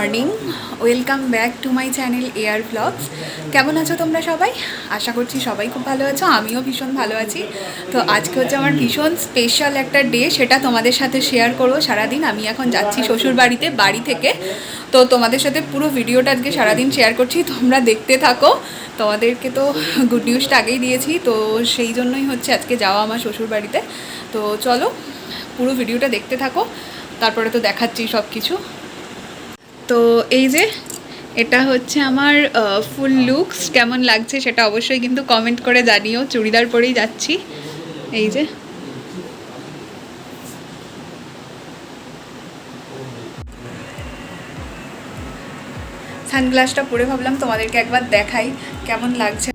Morning, welcome back to my channel air blogs কেমন আছো তোমরা সবাই? আশা করছি সবাই খুব ভালো আছো, আমিও ভীষণ ভালো আছি। তো আজকে হচ্ছে আমার ভীষণ স্পেশাল একটা ডে সেটা তোমাদের সাথে শেয়ার করব। সারাদিন আমি এখন যাচ্ছি শ্বশুর বাড়িতে, বাড়ি থেকে। তো তোমাদের সাথে পুরো ভিডিওটা আজকে সারাদিন শেয়ার করছি, তোমরা দেখতে থাকো। তোমাদেরকে তো গুড নিউজটা আগেই দিয়েছি, তো সেই জন্যই হচ্ছে আজকে যাওয়া আমার শ্বশুর বাড়িতে। তো চলো, পুরো ভিডিওটা দেখতে থাকো। তারপরে তো দেখাচ্ছি সব কিছু তো এই যে, এটা হচ্ছে আমার ফুল লুকস কেমন লাগছে সেটা অবশ্যই কিন্তু কমেন্ট করে জানিও। চুড়িদার পরেই যাচ্ছি। এই যে। সানগ্লাসটা পরে ভাবলাম তোমাদেরকে একবার দেখাই। কেমন লাগছে?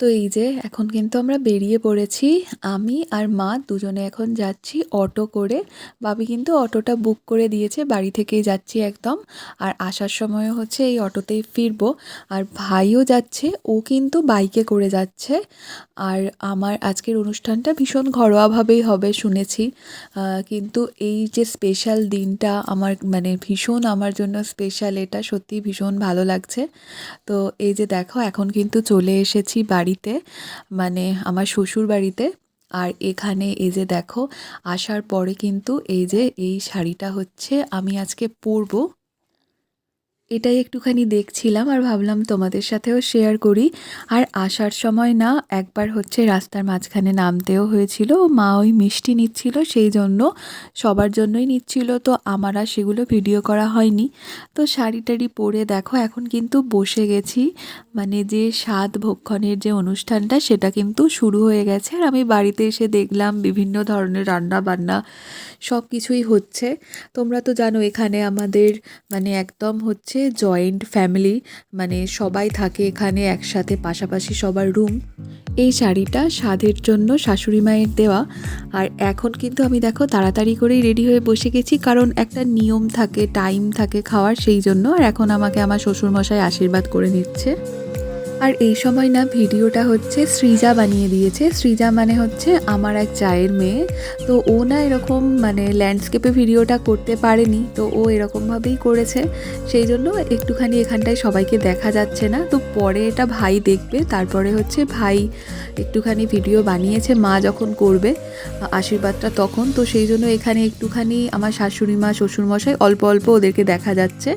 তো এই যে, এখন কিন্তু আমরা বেরিয়ে পড়েছি। আমি আর মা দুজনে এখন যাচ্ছি অটো করে। বাবি কিন্তু অটোটা বুক করে দিয়েছে, বাড়ি থেকেই যাচ্ছি একদম। আর আসার সময় হচ্ছে এই অটোতেই ফিরবো। আর ভাইও যাচ্ছে, ও কিন্তু বাইকে করে যাচ্ছে। আর আমার আজকের অনুষ্ঠানটা ভীষণ ঘরোয়াভাবেই হবে শুনেছি। কিন্তু এই যে স্পেশাল দিনটা আমার মানে ভীষণ আমার জন্য স্পেশাল এটা সত্যি ভীষণ ভালো লাগছে। তো এই যে দেখো, এখন কিন্তু চলে এসেছি বাড়িতে মানে আমার শ্বশুর বাড়িতে। আর এখানে এই যে দেখো, আসার পরে কিন্তু এই যে এই শাড়িটা হচ্ছে আমি আজকে পরবো। এটাই একটুখানি দেখছিলাম আর ভাবলাম তোমাদের সাথেও শেয়ার করি। আর আসার সময় না একবার হচ্ছে রাস্তার মাঝখানে নামতেও হয়েছিল, মা ওই মিষ্টি নিচ্ছিল সেই জন্য, সবার জন্যই নিচ্ছিল, তো আমার আর সেগুলো ভিডিও করা হয়নি। তো শাড়ি টাড়ি পরে দেখো এখন কিন্তু বসে গেছি মানে যে স্বাদ ভক্ষণের যে অনুষ্ঠানটা সেটা কিন্তু শুরু হয়ে গেছে। আর আমি বাড়িতে এসে দেখলাম বিভিন্ন ধরনের রান্না বান্না সব কিছুই হচ্ছে। তোমরা তো জানো এখানে আমাদের মানে একদম হচ্ছে জয়েন্ট ফ্যামিলি মানে সবাই থাকে এখানে একসাথে, পাশাপাশি সবার রুম এই শাড়িটা স্বাদের জন্য শাশুড়ি মায়ের দেওয়া। আর এখন কিন্তু আমি দেখো তাড়াতাড়ি করেই রেডি হয়ে বসে গেছি, কারণ একটা নিয়ম থাকে টাইম থাকে খাওয়ার, সেই জন্য। আর এখন আমাকে আমার শ্বশুরমশাই আশীর্বাদ করে নিচ্ছে। আর এই সময় না ভিডিওটা হচ্ছে সৃজা বানিয়ে দিয়েছে। সৃজা মানে হচ্ছে আমার এক চায়ের মেয়ে। তো ও না এরকম মানে ল্যান্ডস্কেপে ভিডিওটা করতে পারেনি। তো ও এরকমভাবেই করেছে। সেই জন্য একটুখানি এখানটায় সবাইকে দেখা যাচ্ছে না। তো পরে এটা ভাই দেখবে। তারপরে হচ্ছে ভাই একটুখানি ভিডিও বানিয়েছে মা যখন করবে, আশীর্বাদটা তখন। তো সেই জন্য এখানে একটুখানি আমার শাশুড়ি মা, শ্বশুরমশাই অল্প অল্প ওদেরকে দেখা যাচ্ছে।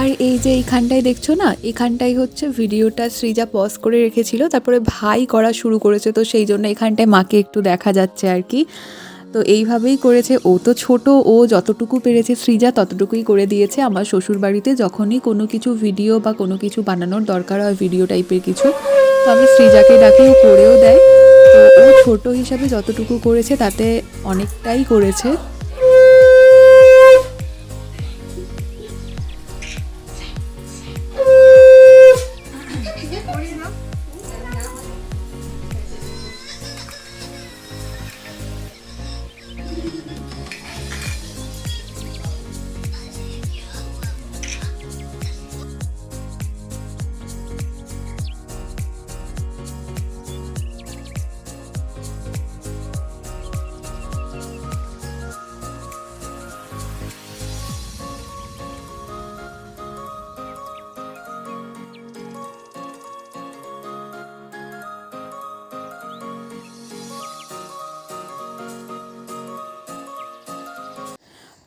আর এই যে এইখানটায় দেখছ না এখানটাই হচ্ছে ভিডিওটা সৃজা পজ করে রেখেছিল, তারপরে ভাই করা শুরু করেছে, তো সেই জন্য এখানটায় মাকে একটু দেখা যাচ্ছে আর কি। তো এইভাবেই করেছে, ও তো ছোট, ও যতটুকু পেরেছে সৃজা ততটুকুই করে দিয়েছে। আমার শ্বশুর বাড়িতে যখনই কোনো কিছু ভিডিও বা কোনো কিছু বানানোর দরকার হয় ভিডিও টাইপের কিছু, তো আমি সৃজাকে ডাকি, ও করেও দেয়। তো ও ছোট হিসাবে যতটুকু করেছে তাতে অনেকটাই করেছে।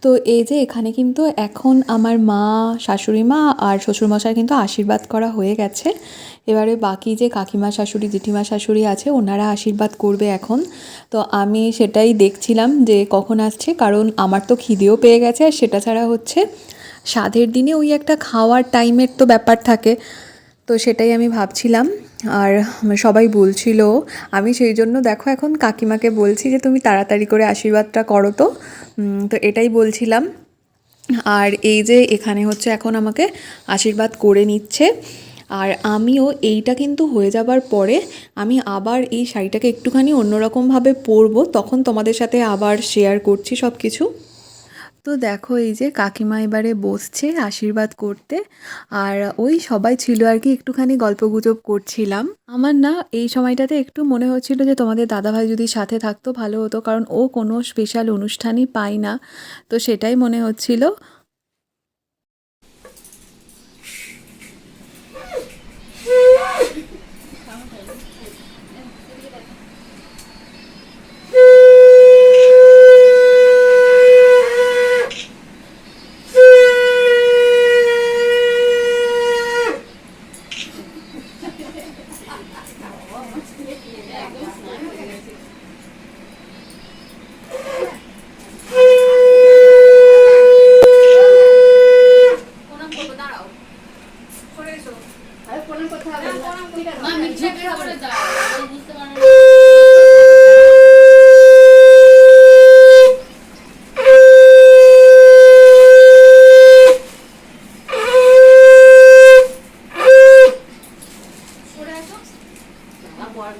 তো এই যে এখানে কিন্তু এখন আমার মা, শাশুড়ি মা আর শ্বশুরমশাই কিন্তু আশীর্বাদ করা হয়ে গেছে। এবারে বাকি যে কাকিমা, শাশুড়ি, জেঠিমা, শাশুড়ি আছে, ওনারা আশীর্বাদ করবে এখন। তো আমি সেটাই দেখছিলাম যে কখন আসছে, কারণ আমার তো খিদেও পেয়ে গেছে। আর সেটা ছাড়া হচ্ছে, স্বাদের দিনে ওই একটা খাওয়ার টাইমের তো ব্যাপার থাকে। তো সেটাই আমি ভাবছিলাম। আর সবাই বলছিল, আমি সেই জন্য দেখো এখন কাকিমাকে বলছি যে, তুমি তাড়াতাড়ি করে আশীর্বাদটা করো তো। তো এটাই বলছিলাম। আর এই যে এখানে হচ্ছে এখন আমাকে আশীর্বাদ করে নিচ্ছে। আর আমিও এইটা কিন্তু হয়ে যাবার পরে আমি আবার এই শাড়িটাকে একটুখানি অন্যরকমভাবে পরবো। তখন তোমাদের সাথে আবার শেয়ার করছি সব কিছু তো দেখো এই যে কাকিমা এবারে বসছে আশীর্বাদ করতে। আর ওই সবাই ছিল আর কি একটুখানি গল্পগুজব করছিলাম। আমার না এই সময়টাতে একটু মনে হচ্ছিল যে তোমাদের দাদাভাই যদি সাথে থাকতো ভালো হতো, কারণ ও কোনো স্পেশাল অনুষ্ঠানই পায় না। তো সেটাই মনে হচ্ছিল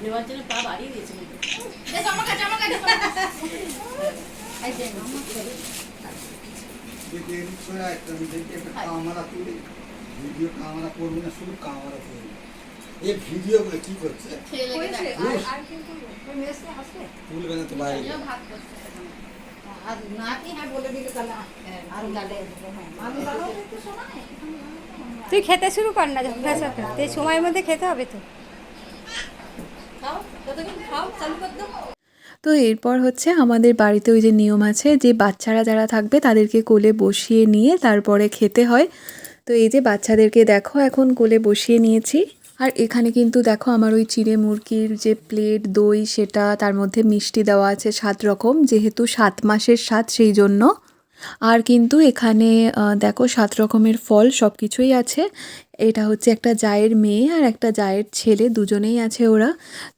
নেওয়ার জন্য পা বাড়িয়ে দিয়েছে কিন্তু। দেখে করে একটা আমি দেখি একটা কামারা তুলি ভিডিও কামারা করবি না শুধু কামারা করবি এই ভিডিও গুলো কি করছে? তুলবে না তো বাইরে আর নাতি হ্যাঁ বলে দিলে তাহলে আর গালে আমি ভালো একটু শোনাই তুই খেতে শুরু কর না যখন সময়ের মধ্যে খেতে হবে তো। তো এরপর হচ্ছে আমাদের বাড়িতে ওই যে নিয়ম আছে যে বাচ্চারা যারা থাকবে তাদেরকে কোলে বসিয়ে নিয়ে তারপরে খেতে হয়। তো এই যে বাচ্চাদেরকে দেখো এখন কোলে বসিয়ে নিয়েছি। আর এখানে কিন্তু দেখো আমার ওই চিড়ে মুরগির যে প্লেট দই, সেটা, তার মধ্যে মিষ্টি দেওয়া আছে সাত রকম, যেহেতু সাত মাসের স্বাদ, সেই জন্য। আর কিন্তু এখানে দেখো সাত রকমের ফল সব কিছুই আছে। এটা হচ্ছে একটা জায়ের মেয়ে আর একটা জায়ের ছেলে, দুজনেই আছে ওরা।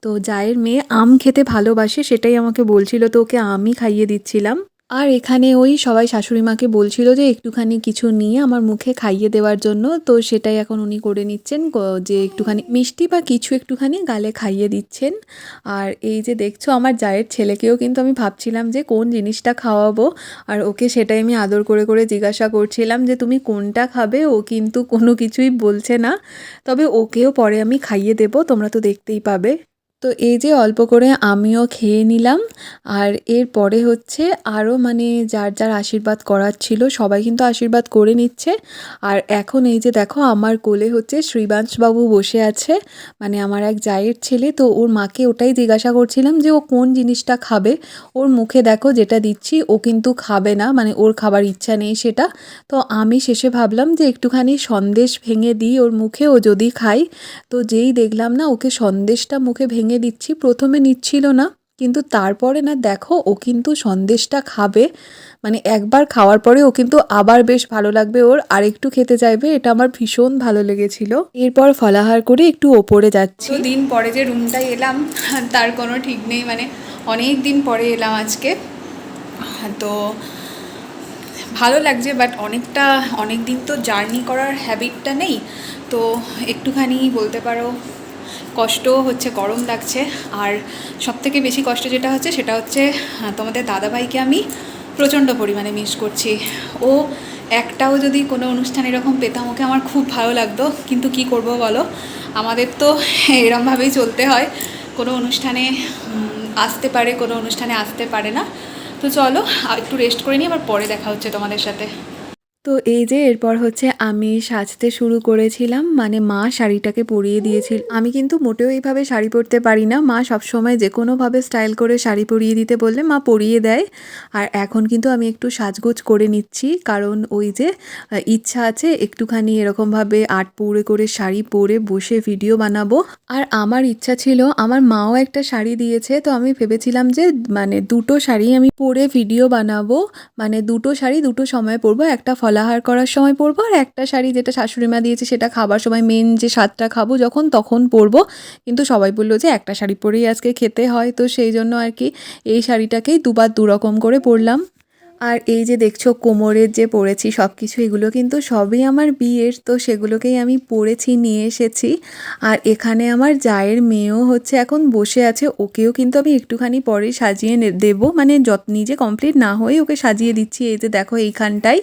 তো জায়ের মেয়ে আম খেতে ভালোবাসে, সেটাই আমাকে বলছিল, তো ওকে আমই খাইয়ে দিচ্ছিলাম। আর এখানে ওই সবাই শাশুড়ি মাকে বলছিল যে একটুখানি কিছু নিয়ে আমার মুখে খাইয়ে দেওয়ার জন্য। তো সেটাই এখন উনি করে নিচ্ছেন যে একটুখানি মিষ্টি বা কিছু একটুখানি গালে খাইয়ে দিচ্ছেন। আর এই যে দেখছ, আমার জায়ের ছেলেকেও কিন্তু আমি ভাবছিলাম যে কোন জিনিসটা খাওয়াবো। আর ওকে সেটাই আমি আদর করে করে জিজ্ঞাসা করছিলাম যে তুমি কোনটা খাবে? ও কিন্তু কোনো কিছুই বলছে না। তবে ওকেও পরে আমি খাইয়ে দেবো, তোমরা তো দেখতেই পাবে। তো এই যে অল্প করে আমিও খেয়ে নিলাম। আর এরপরে হচ্ছে আরও মানে যার যার আশীর্বাদ করার ছিল সবাই কিন্তু আশীর্বাদ করে নিচ্ছে। আর এখন এই যে দেখো আমার কোলে হচ্ছে শ্রীবাংশবাবু বসে আছে মানে আমার এক জায়ের ছেলে। তো ওর মাকে ওটাই জিজ্ঞাসা করছিলাম যে ও কোন জিনিসটা খাবে? ওর মুখে দেখো যেটা দিচ্ছি, ও কিন্তু খাবে না মানে ওর খাবার ইচ্ছা নেই সেটা। তো আমি শেষে ভাবলাম যে একটুখানি সন্দেশ ভেঙে দিই ওর মুখে, ও যদি খাই তো যেই দেখলাম না, ওকে সন্দেশটা মুখে ভেঙে দিচ্ছি, প্রথমে নিচ্ছিল না, কিন্তু তারপরে না দেখো ও কিন্তু সন্দেশটা খাবে। মানে একবার খাওয়ার পরে ও কিন্তু আবার বেশ ভালো লাগবে, ওর আর একটু খেতে চাইবে, এটা আমার ভীষণ ভালো লেগেছিল। এরপর ফলাহার করে একটু ওপরে যাচ্ছি। দিন পরে যে রুমটায় এলাম তার কোনো ঠিক নেই মানে অনেক দিন পরে এলাম আজকে। তো ভালো লাগছে বাট অনেকটা অনেক দিন তো জার্নি করার হ্যাবিটটা নেই, তো একটুখানি বলতে পারো কষ্টও হচ্ছে, গরম লাগছে। আর সবথেকে বেশি কষ্ট যেটা হচ্ছে, সেটা হচ্ছে তোমাদের দাদাভাইকে আমি প্রচণ্ড পরিমাণে মিস করছি। ও একটাও যদি কোনো অনুষ্ঠান এরকম পেতাম, ওকে আমার খুব ভালো লাগতো। কিন্তু কি করব বলো? আমাদের তো এরমভাবেই চলতে হয়। কোনো অনুষ্ঠানে আসতে পারে, কোনো অনুষ্ঠানে আসতে পারে না। তো চলো একটু রেস্ট করে নিই, আবার পরে দেখা হচ্ছে তোমাদের সাথে। তো এই যে এরপর হচ্ছে আমি সাজতে শুরু করেছিলাম মানে মা শাড়িটাকে পরিয়ে দিয়েছিল। আমি কিন্তু মোটেও এইভাবে শাড়ি পরতে পারি না। মা সবসময় যে কোনোভাবে স্টাইল করে শাড়ি পরিয়ে দিতে বললে মা পরিয়ে দেয়। আর এখন কিন্তু আমি একটু সাজগোজ করে নিচ্ছি, কারণ ওই যে ইচ্ছা আছে একটুখানি এরকমভাবে আট পরে করে শাড়ি পরে বসে ভিডিও বানাবো। আর আমার ইচ্ছা ছিল, আমার মাও একটা শাড়ি দিয়েছে, তো আমি ভেবেছিলাম যে মানে দুটো শাড়ি আমি পরে ভিডিও বানাবো। মানে দুটো শাড়ি দুটো সময় পরবো, একটা ফলাহার করার সময় পরবো, আর একটা শাড়ি যেটা শাশুড়ি মা দিয়েছে সেটা খাবার সময় মেন যে স্বাদটা খাব যখন, তখন পরবো। কিন্তু সবাই বলল যে একটা শাড়ি পরেই আজকে খেতে হয়, তো সেই জন্য আর কি এই শাড়িটাকেই দুবার দুরকম করে পরলাম। আর এই যে দেখছ কোমরের যে পরেছি সব কিছু এগুলো কিন্তু সবই আমার বিয়ের, তো সেগুলোকেই আমি পরেছি, নিয়ে এসেছি। আর এখানে আমার জায়ের মেয়েও হচ্ছে এখন বসে আছে, ওকেও কিন্তু আমি একটুখানি পরে সাজিয়ে দেবো। মানে যত, নিজে কমপ্লিট না হয়ে ওকে সাজিয়ে দিচ্ছি, এই যে দেখো এইখানটায়।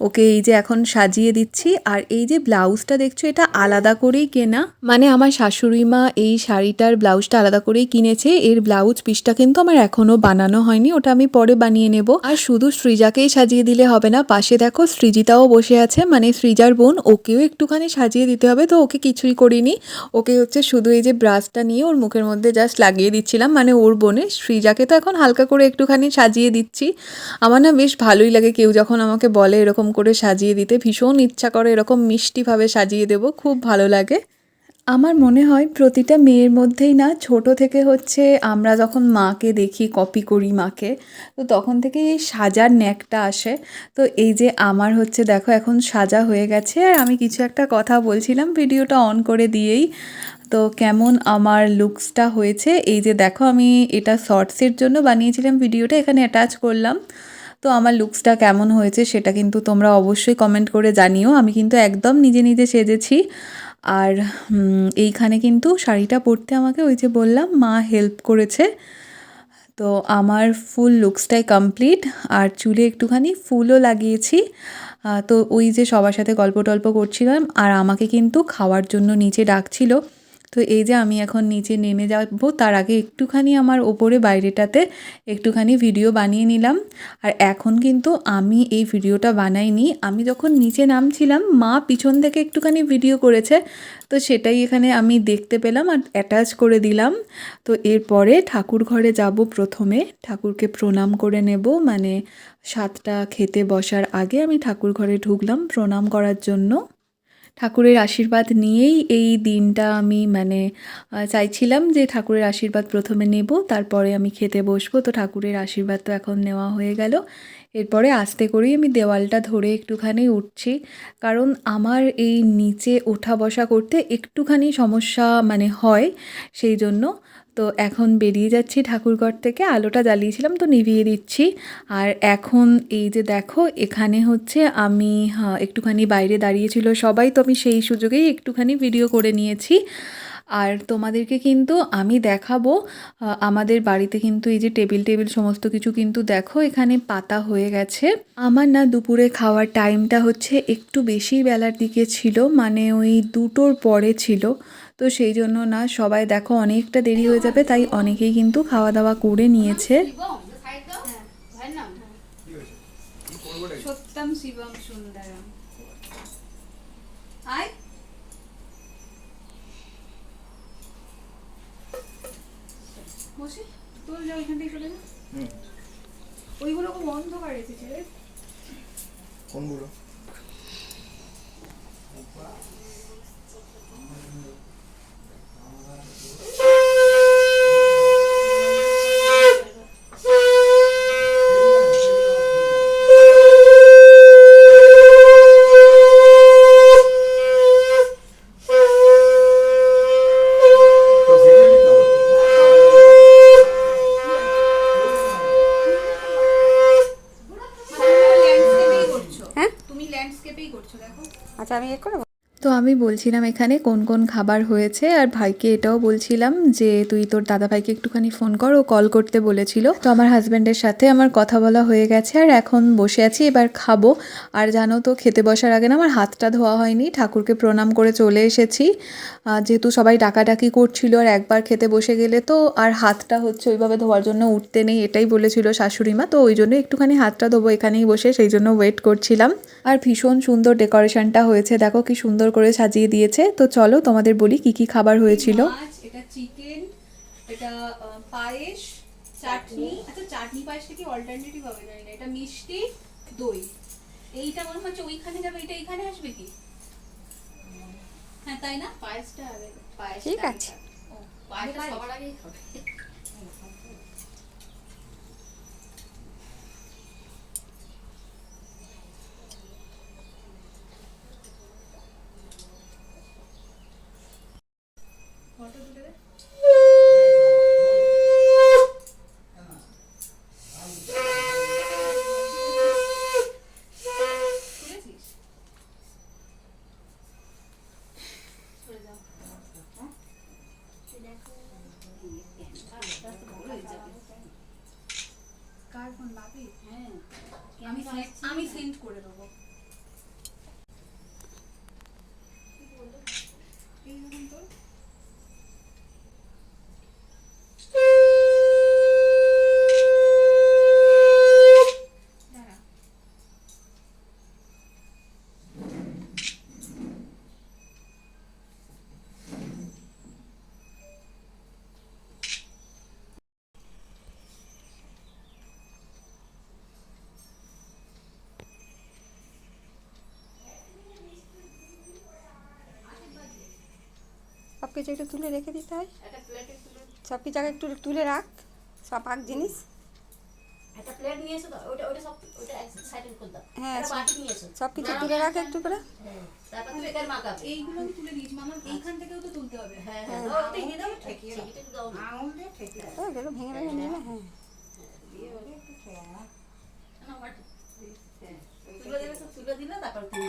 ওকে এই যে এখন সাজিয়ে দিচ্ছি, আর এই যে ব্লাউজটা দেখছ, এটা আলাদা করেই কেনা। মানে আমার শাশুড়ি মা এই শাড়িটার ব্লাউজটা আলাদা করেই কিনেছে, এর ব্লাউজ পিসটা কিন্তু আমার এখনও বানানো হয়নি, ওটা আমি পরে বানিয়ে নেব। আর শুধু সৃজাকেই সাজিয়ে দিলে হবে না, পাশে দেখো সৃজিতাও বসে আছে মানে সৃজার বোন, ওকেও একটুখানি সাজিয়ে দিতে হবে, তো ওকে কিছুই করিনি। ওকে হচ্ছে শুধু এই যে ব্রাশটা নিয়ে ওর মুখের মধ্যে জাস্ট লাগিয়ে দিচ্ছিলাম মানে ওর বোনে। সৃজাকে তো এখন হালকা করে একটুখানি সাজিয়ে দিচ্ছি। আমার না বেশ ভালোই লাগে, কেউ যখন আমাকে বলে এরকম করে সাজিয়ে দিতে ভীষণ ইচ্ছা করে, এরকম মিষ্টিভাবে সাজিয়ে দেবো, খুব ভালো লাগে। আমার মনে হয় প্রতিটা মেয়ের মধ্যেই না, ছোট থেকে হচ্ছে আমরা যখন মাকে দেখি কপি করি মাকে, তো তখন থেকে এই সাজার ন্যাকটা আসে। তো এই যে আমার হচ্ছে, দেখো এখন সাজা হয়ে গেছে, আর আমি কিছু একটা কথা বলছিলাম, ভিডিওটা অন করে দিয়েই। তো কেমন আমার লুকসটা হয়েছে, এই যে দেখো আমি এটা শর্টসের জন্য বানিয়েছিলাম, ভিডিওটা এখানে অ্যাটাচ করলাম। তো আমার লুকসটা কেমন হয়েছে সেটা কিন্তু তোমরা অবশ্যই কমেন্ট করে জানিও। আমি কিন্তু একদম নিজে নিজে সেজেছি। আর এইখানে কিন্তু শাড়িটা পরতে আমাকে ওই যে বললাম, মা হেল্প করেছে। তো আমার ফুল লুকসটাই কমপ্লিট আর চুলে একটুখানি ফুলও লাগিয়েছি। তো ওই যে সবার সাথে গল্প টল্প করছিলাম, আর আমাকে কিন্তু খাওয়ার জন্য নিচে ডাকছিল। তো এই যে আমি এখন নিচে নেমে যাব, তার আগে একটুখানি আমার ওপরে বাইরেটাতে একটুখানি ভিডিও বানিয়ে নিলাম। আর এখন কিন্তু আমি এই ভিডিওটা বানাইনি। আমি যখন নিচে নামছিলাম, মা পিছন থেকে একটুখানি ভিডিও করেছে, তো সেটাই এখানে আমি দেখতে পেলাম আর অ্যাটাচ করে দিলাম। তো এরপরে ঠাকুর ঘরে যাব প্রথমে। ঠাকুরকে প্রণাম করে নেব। মানে সাতটা খেতে বসার আগে আমি ঠাকুর ঘরে ঢুকলাম প্রণাম করার জন্য। ঠাকুরের আশীর্বাদ নিয়েই এই দিনটা আমি মানে চাইছিলাম যে ঠাকুরের আশীর্বাদ প্রথমে নেব, তারপরে আমি খেতে বসবো। তো ঠাকুরের আশীর্বাদ তো এখন নেওয়া হয়ে গেল। এরপরে আস্তে করেই আমি দেওয়ালটা ধরে একটুখানি উঠছি। কারণ আমার এই নিচে ওঠা বসা করতে একটুখানি সমস্যা মানে হয়, সেই জন্য তো এখন বেরিয়ে যাচ্ছি ঠাকুরঘর থেকে। আলোটা জ্বালিয়েছিলাম তো নিভিয়ে দিচ্ছি। আর এখন এই যে দেখো এখানে হচ্ছে আমি হ্যাঁ, একটুখানি বাইরে দাঁড়িয়েছিল সবাই তো আমি সেই সুযোগেই একটুখানি ভিডিও করে নিয়েছি। আর তোমাদেরকে কিন্তু আমি দেখাবো আমাদের বাড়িতে কিন্তু এই যে টেবিল টেবিল সমস্ত কিছু কিন্তু দেখো এখানে পাতা হয়ে গেছে। আমার না দুপুরে খাওয়ার টাইমটা হচ্ছে একটু বেশি বেলার দিকে ছিল মানে ওই দুটোর পরে ছিল। তো সেই জন্য না সবাই দেখো অনেকটা দেরি হয়ে যাবে তাই অনেকেই কিন্তু খাওয়া দাওয়া করে নিয়েছে। সত্যম শিবম সুন্দরম। আয়। তোর যা ওইখান থেকে চলে যা ওইগুলো খুব অন্ধকার এসেছে। কোনগুলো তো ভিডিও নিতে হবে। হ্যাঁ তুমি ল্যান্ডস্কেপেই করছ দেখো আচ্ছা আমি এ করে আমি বলছিলাম এখানে কোন কোন খাবার হয়েছে আর ভাইকে এটাও বলছিলাম যে তুই তোর দাদা ভাইকে একটুখানি ফোন কর, ও কল করতে বলেছিল। তো আমার হাজব্যান্ডের সাথে আমার কথা বলা হয়ে গেছে আর এখন বসে আছি, এবার খাব। আর জানো তো, খেতে বসার আগে না আমার হাতটা ধোয়া হয়নি, ঠাকুরকে প্রণাম করে চলে এসেছি। যেহেতু সবাই ডাকাডাকি করছিল আর একবার খেতে বসে গেলে তো আর হাতটা হচ্ছে ওইভাবে ধোয়ার জন্য উঠতে নেই, এটাই বলেছিল শাশুড়িমা তো ওই জন্য একটুখানি হাতটা ধোবো এখানেই বসে, সেই জন্য ওয়েট করছিলাম। আর ভীষণ সুন্দর ডেকোরেশনটা হয়েছে, দেখো কি সুন্দর করে সাজিয়ে দিয়েছে। তো চলো তোমাদের বলি কি কি খাবার হয়েছিল। এটা চিকেন এটা পায়েস চাটনি। আচ্ছা চাটনি পায়েসটা কি অল্টারনেটিভ হবে জানি না। এটা মিষ্টি দই। এইটা মনে হচ্ছে ওইখানে যাবে এটা এখানে আসবে কি? হ্যাঁ তাই না? পায়েসটা ঠিক আছে। ও পায়েসটা সবার আগেই খাবে ফটো তুলে দে তুলেছিস সরে যাও কার ফোন বাপি হ্যাঁ আমি send- আমি সেন্ড করে দেবো এইরকম তোর দাঁড়া সব কিছু একটু তুলে রেখে দিতে হয়। সব কিছু আগে একটু তুলে রাখ সব আগ জিনিস। হ্যাঁ, সব কিছু তুলে রাখ একটু করে। হ্যাঁ তারপর তুমি এখানে মাখাবে এইগুলো আমি তুলে দিয়েছি মামা। এইখান থেকেও তো তুলতে হবে। হ্যাঁ হ্যাঁ ভেঙে ভেঙে নেবে হ্যাঁ। দিয়ে ওটা একটু ঠেকে রাখ। না বাটি তুলে দেবে তুলে দিলে তারপর তুমি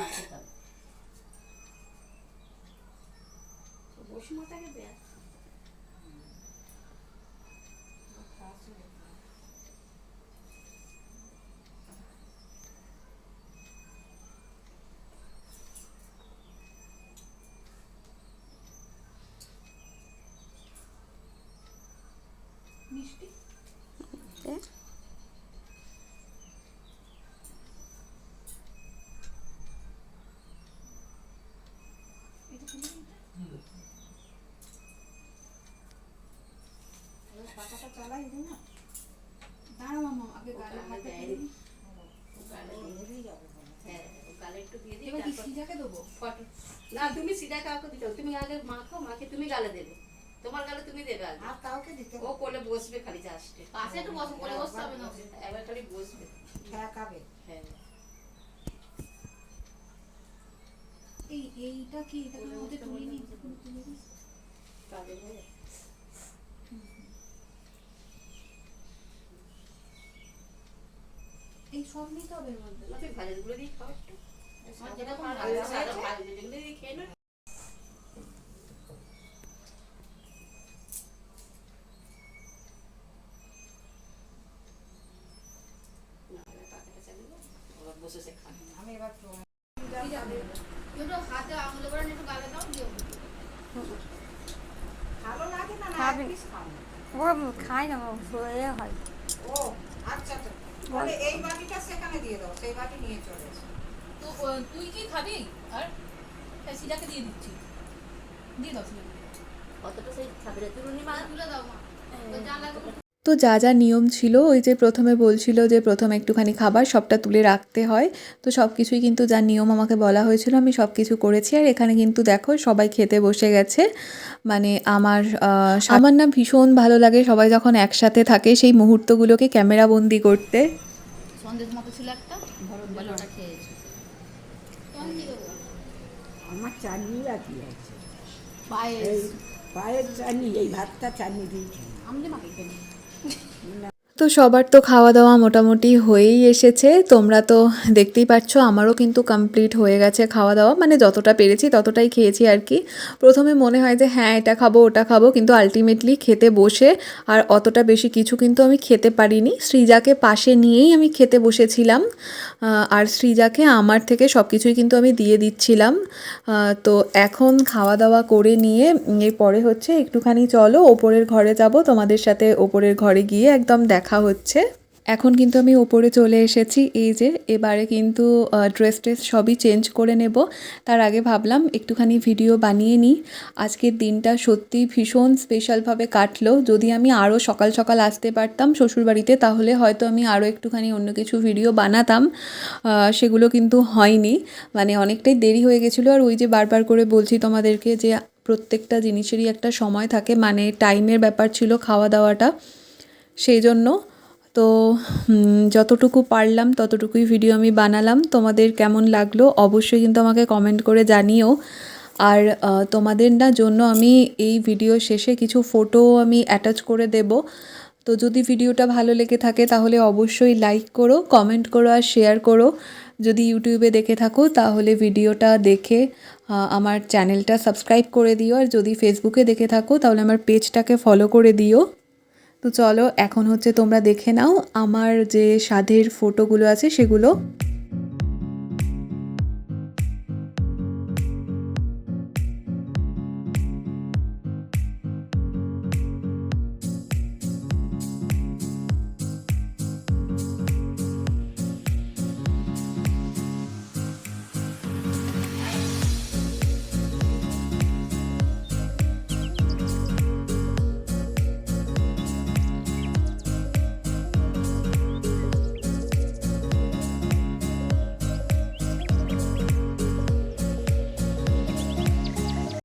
মাখতে হবে বসুমাতাকে দেয়া মিষ্টি এ, এটা তুলে দিতে চালাই দি না। মামা আগে গালে হাতে দিয়ে। হ্যাঁ ও গালে একটু দিয়ে দিই এবার কি তারপর সিজাকে দেবো? ফটো না তুমি সিধা কাউকে দিতে তুমি আগে মাখো মাখে তুমি গালে দেবে। তোমার গালে তুমি দেবে আগে। আর কাউকে দিতে ও কোলে বসবে খালি জাস্টে পাশে একটু বসে কোলে বসতে হবে না। এবার খালি বসবে। ঠেকাবে। হ্যাঁ। এই এইটা কি? এটা মধ্যে তুলে নি? তুলে দিস কাজে হয়ে এই সব নিতে হবে এর মধ্যে। দিয়ে খাও একটু। ভালো যেগুলো দিয়ে খেয়ে না না, এবার পাখাটা চালিয়ে দাও। ওরা বসে সে খাবে আমি এবার তো ভালো লাগে না না খাবে। এক piece খাও না। ও খায় না ও এ হয় ও আচ্ছা আচ্ছা তাহলে এই বাটিটা সেখানে দিয়ে দাও সেই বাটি নিয়ে চলে এসো তো তুই কি খাবি আর সিজাকে দিয়ে দিচ্ছি দিয়ে দাও সিজাকে কতটা সেই খাবে রে তুলুনি মা তুলে দাও মা যা লাগবে তো যা যা নিয়ম ছিল ওই যে প্রথমে বলছিল যে প্রথমে একটুখানি খাবার সবটা তুলে রাখতে হয়। তো সব কিছুই কিন্তু যা নিয়ম আমাকে বলা হয়েছিল আমি সব কিছু করেছি। আর এখানে কিন্তু দেখো সবাই খেতে বসে গেছে। মানে আমার আমার না ভীষণ ভালো লাগে সবাই যখন একসাথে থাকে সেই মুহূর্তগুলোকে ক্যামেরা বন্দি করতে। সন্দেশ মতো ছিল একটা বলে ওটা খেয়েছি। আমার চাটনি বাকি আছে। পায়েস। পায়ের চাটনি এই ভাতটা চাটনি তো সবার তো খাওয়া দাওয়া মোটামুটি হয়েই এসেছে। তোমরা তো দেখতেই পাচ্ছ আমারও কিন্তু কমপ্লিট হয়ে গেছে খাওয়া দাওয়া। মানে যতটা পেরেছি ততটাই খেয়েছি আর কি। প্রথমে মনে হয় যে হ্যাঁ এটা খাব ওটা খাব কিন্তু আলটিমেটলি খেতে বসে আর অতটা বেশি কিছু কিন্তু আমি খেতে পারিনি। সৃজাকে পাশে নিয়েই আমি খেতে বসেছিলাম। আর সৃজাকে আমার থেকে সব কিছুই কিন্তু আমি দিয়ে দিচ্ছিলাম। তো এখন খাওয়া দাওয়া করে নিয়ে এরপরে হচ্ছে একটুখানি চলো, ওপরের ঘরে যাব, তোমাদের সাথে ওপরের ঘরে গিয়ে একদম দেখা হচ্ছে। এখন কিন্তু আমি ওপরে চলে এসেছি, এই যে এবারে কিন্তু ড্রেস ট্রেস সবই চেঞ্জ করে নেব। তার আগে ভাবলাম একটুখানি ভিডিও বানিয়ে নিই। আজকের দিনটা সত্যি ভীষণ স্পেশালভাবে কাটলো। যদি আমি আরও সকাল সকাল আসতে পারতাম শ্বশুরবাড়িতে, তাহলে হয়তো আমি আরও একটুখানি অন্য কিছু ভিডিও বানাতাম। সেগুলো কিন্তু হয়নি। মানে অনেকটাই দেরি হয়ে গেছিল। আর ওই যে বারবার করে বলছি তোমাদেরকে যে প্রত্যেকটা জিনিসেরই একটা সময় থাকে। মানে টাইমের ব্যাপার ছিল খাওয়া দাওয়াটা। সেই জন্য তো যতটুকু পারলাম, ততটুকুই ভিডিও আমি বানালাম। তোমাদের কেমন লাগল অবশ্যই কিন্তু আমাকে কমেন্ট করে জানিও। আর তোমাদের না জন্য আমি এই ভিডিও শেষে কিছু ফটো আমি অ্যাটাচ করে দেব। তো যদি ভিডিওটা ভালো লেগে থাকে তাহলে অবশ্যই লাইক করো কমেন্ট করো আর শেয়ার করো। যদি ইউটিউবে দেখে থাকো তাহলে ভিডিওটা দেখে আমার চ্যানেলটা সাবস্ক্রাইব করে দিও। আর যদি ফেসবুকে দেখে থাকো তাহলে আমার পেজটাকে ফলো করে দিও। তো চলো এখন হচ্ছে তোমরা দেখে নাও আমার যে সাধের ফটোগুলো আছে সেগুলো।